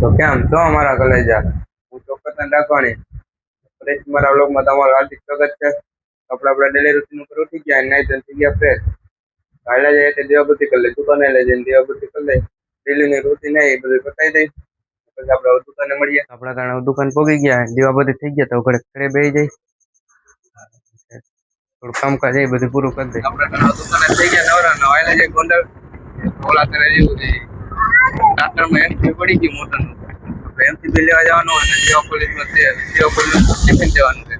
તો કે આમ તો અમાર કલેજા હું ચોક પર ના ડખોણી એટલે મારા વ્લોગમાં તમારો આર્થિક સગવડ છે કપડા બરેલી ઋતુ ઉપર ઊઠી ગયા અને નઈ જલ્દી ગયા ફ્રેસ કલેજા જે દેવાબુદ્ધિ કરી લે તો કને લઈ જ દેવાબુદ્ધિ કરી લે ડીલીની ઋતુ નહી એ બધી બતાઈ દે પછી આપણે દુકાને મળ્યા આપડા કારણે દુકાન પોગી ગયા છે દેવાબુદ્ધિ થઈ ગયા તો ઘરે ખરીદી જાય પરફોર્મ કા જાય બધું પૂરું કરી દે આપડા દુકાને થઈ ગયા નવરા નવ આલે જે ગોંડલ ઓલા કરે છે ઊધી ટ્રાક્ટરમાં એમથી પડી ગયું મોટરનું એમથી બે લેવા જવાનું અને સેવા કોલેજમાં સેવા ટિફિન દેવાનું છે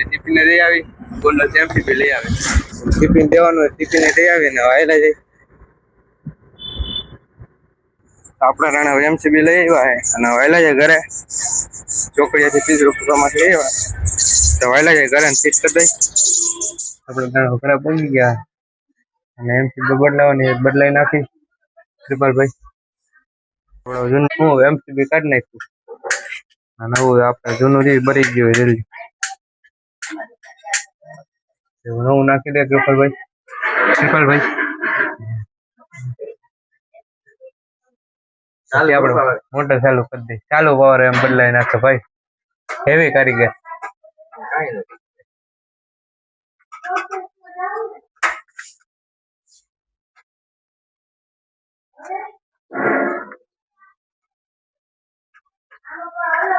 એ ટિફિને દઈ આવી ગોલ્ડ એમથી બે લઈ આવે ટિફિન દેવાનું હોય ટિફિને લઈ આવી ને વાયલા જાય આપણા રાણા એમસીબી લઈ આવ્યા અને વહેલા જાય ઘરે ચોકડીયાથી ત્રીસ રૂપિયામાંથી લઈ આવ્યા તો વહેલા જાય ઘરે ફિટ કરી દઈ આપણે ઘણા ઘરે પહોંચી ગયા અને એમસી બદલાવાની બદલાઈ નાખી જૂનું હું એમસીબી કાઢી ગયું જલ્દી નવું નાખી દે ત્રિપાલભાઈ ત્રિપાલભાઈ આપણે મોટર ચાલુ કરી દે ચાલુ પાવર એમ બદલાઈ નાખે ભાઈ હેવી કારીગર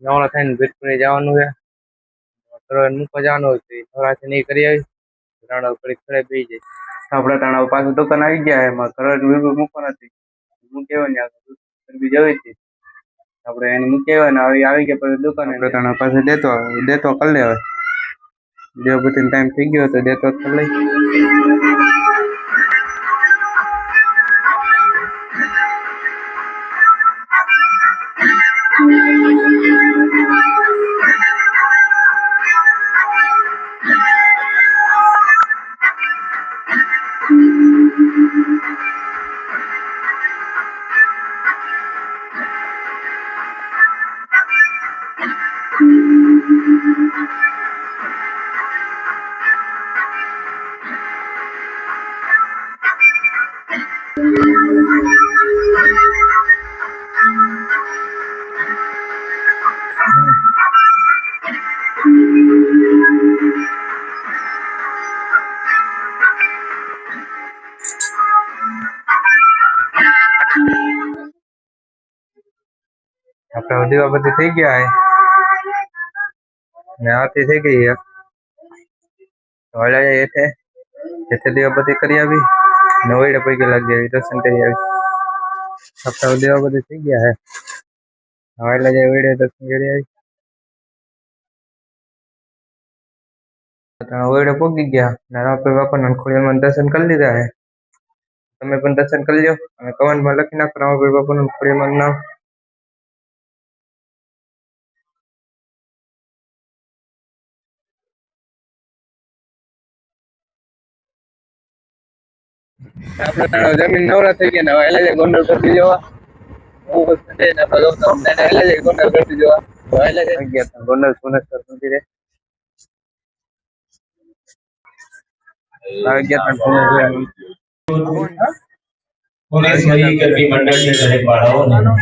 નવરા થઈને ભેટપુરી જવાનું છે ત્રણ મૂકવા જવાનું હોય તો નવરાથી નહીં કરી આવી તણાવ કરી ખડે પી જાય આપણે તણાવ પાછું દુકાન આવી ગયા એમાં સરોવર વિભુ મૂકો નથી મૂકી ને કરવી જવી હતી આપણે એને મૂકી આવ્યા ને આવી આવી ગયા પછી દુકાને તણાવ પાસે દેતો દેતો કરી લે હવે દેવભૂતિનો ટાઈમ થઈ ગયો તો દેતો કરી લઈ Thank you. गोपति થઈ ગયા હે મે હાથી થઈ ગઈ યે ઓલા જેથે જેથે દેવપતિ કરી આવી નોયડ પર ગઈ લાગી દર્શન કરી આવી સપ્તાહ દેવપતિ થઈ ગયા હે ઓલા જે વિડિયો દર્શન કરી આવી તા નોયડ પર ગઈ ગયા ના રાપર બાપા નું ખોડે માં દર્શન કરી દીધા હે તમે પણ દર્શન કરી લો અને કમેન્ટ માં લખી નાખો રાપર બાપા નું ખોડે માં નામ આપણે જમીન નવરા થઈ ગયા ને હવે એલએજે ગોંડલ કરતી જવા હું પછી જઈને આપણે જોતા અમને એલએજે ગોંડલ કરતી જવા એલએજે ગયા હતા ગોંડલ સુનેશ્વર મંદિરે આવી ગયા હતા પુણેશ્વરી ગરબી મંડળની દરેક બાળાઓને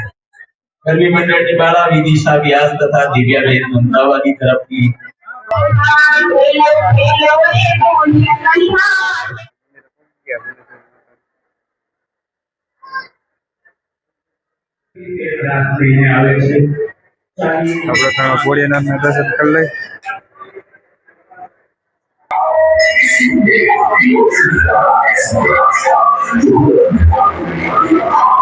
ગરબી મંડળની બાળા વિદિશા વ્યાસ તથા દિવ્યાબેન અમદાવાદી તરફથી Yeah. આપણે કાણા ભોળીનાથ ના દર્શન કરી લઈ Thank you.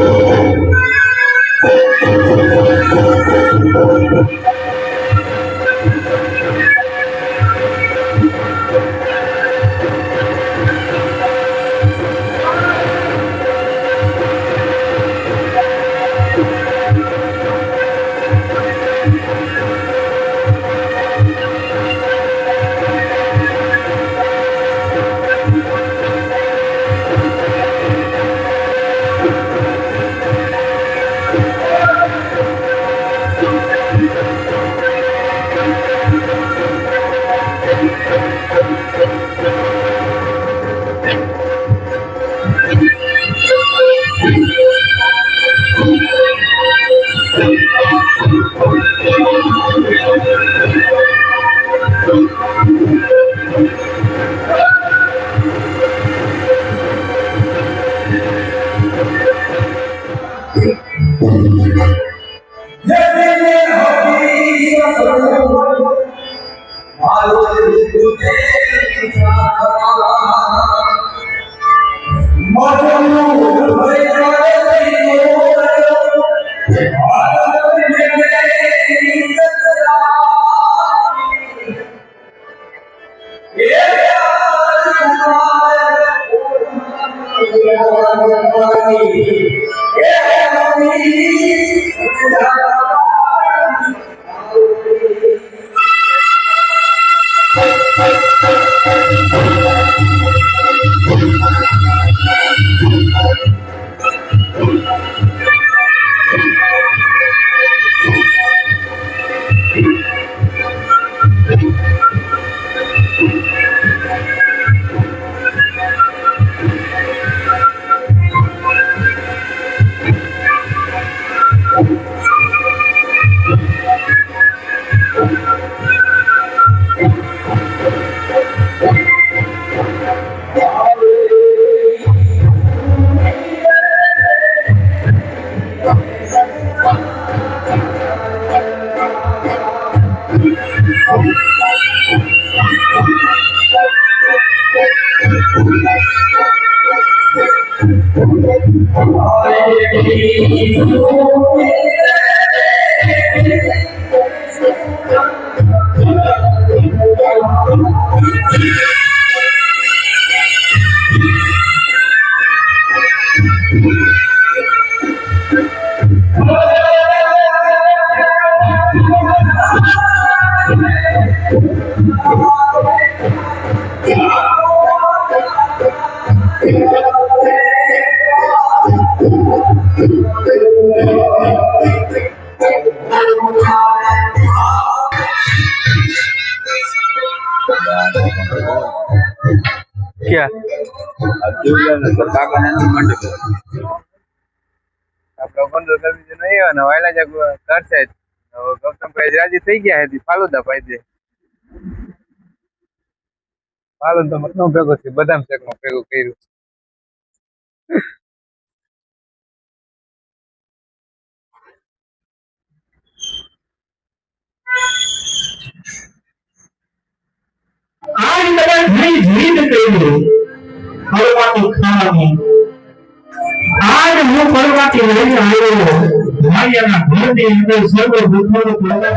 Thank Thank you. 爱你如命。પ્રબંધો કરવી છે નહીં અને વાયલા જાગ કરશે ગૌતમભાઈ રાજી થઈ ગયા હતી ફાલુદા પાઈ દે ફાલુદા મતનો ભેગો છે બદામ શેકમાં ભેગું કર્યું आज तक नहीं जीत गई பொருளாதார காரணி ஆறு மூ பொருளாதார விளைவு ஆயிரம் மாயான குழந்தை என்று சொல்வது பொருளாதார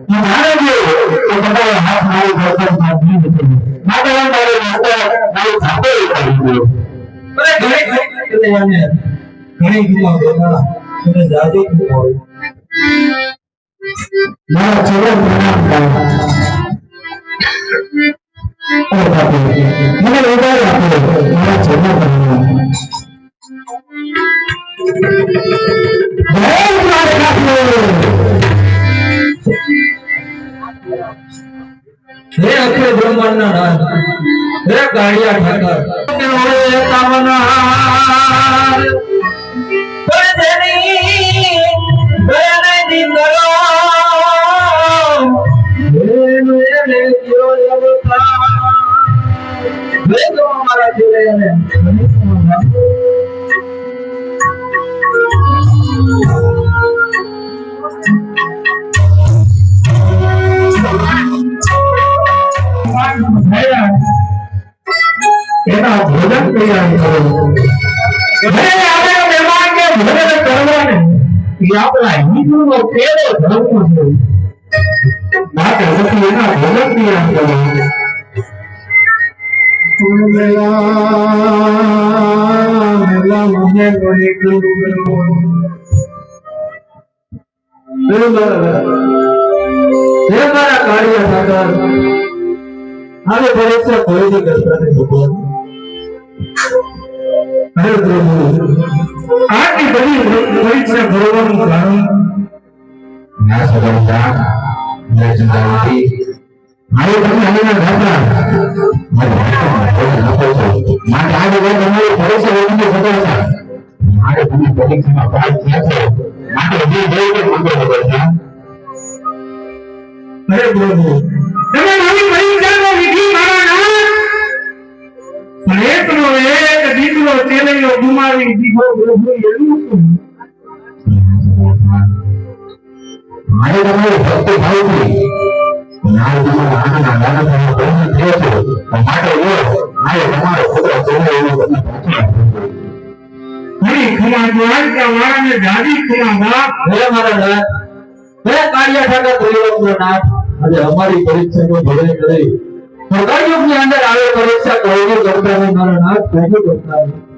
હાથ મારી પાસે સાચી નથી માતા ઘણી ઘણી ઘણી ગીલા મારા જીવન મને ઉદાર આપ્યો મારા હે અખે બ્રહ્માંડના નાથ હે કાળિયા ઠાકર ઓળે કામના પરધની ભયને દીકરો મેનુ એને ગયો અવતાર મેં તો મારા જોડે એને મને તો મારા ભયા એના ભોજન તૈયાર કરો એટલે આપણે મહેમાન કે ભોજન કરવાને એ આપણા હિન્દુનો પેલો ધર્મ છે માટે પછી એના ભોજન તૈયાર કરો કાર્ય સાગર અને પવિત્ર ભયની કલ્પનાને ભોગવવાનું અરે પ્રભુ આટલી બધી પવિત્ર ભોગવવાનું કારણ ના સગવડતા ના ચિંતાઓથી મારે તમને હમીના ઘરના માટે આ બધા તમારે પરીક્ષા વગરને ભોગવતા મારે તમે પરીક્ષામાં પાસ થયા છો માટે જે જોઈએ તે ભોગવતા અરે પ્રભુ તમે દીકરીઓ ગુમાવી દીધો મારી તમને ભક્ત ભાવથી નાનજીનો નાના નાના નાના પ્રયત્ન થયો હતો માટે એ મારે તમારો છોકરો તમને એવું બધું નહીં ખુમા દ્વારકા વાળાને જાડી ખુમા બાપ હે મારા નાથ હે કાળિયા ઠાકર ત્રિલોકનો નાથ અને અમારી પરીક્ષાનો ભલે કરી પ્રકારયુગની અંદર આવે પરીક્ષા કોઈને કરતા નહીં મારા નાથ કોઈને કરતા નહીં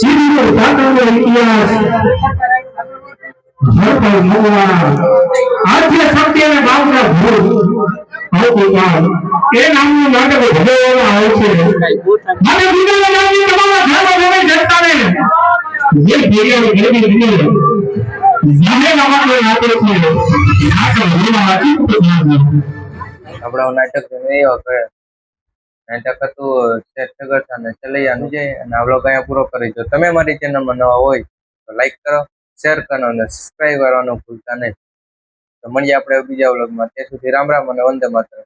શિબિરો સાંકળ્યો ઇતિહાસ ભરપર ભગવાન આદ્ય સત્યને માત્ર ભૂત ભૌતિકાલ નાટક નાટકતું શેર અને ચલૈયા અનુજય અને આ બ્લોગ પૂરો કરી જો તમે મારી ચેનલમાં નવા હોય તો લાઈક કરો શેર કરો અને સબસ્ક્રાઈબ કરવાનું ભૂલતા નહીં તો મળીએ આપણે બીજા વ્લોગમાં ત્યાં સુધી રામ રામ અને વંદે માત્ર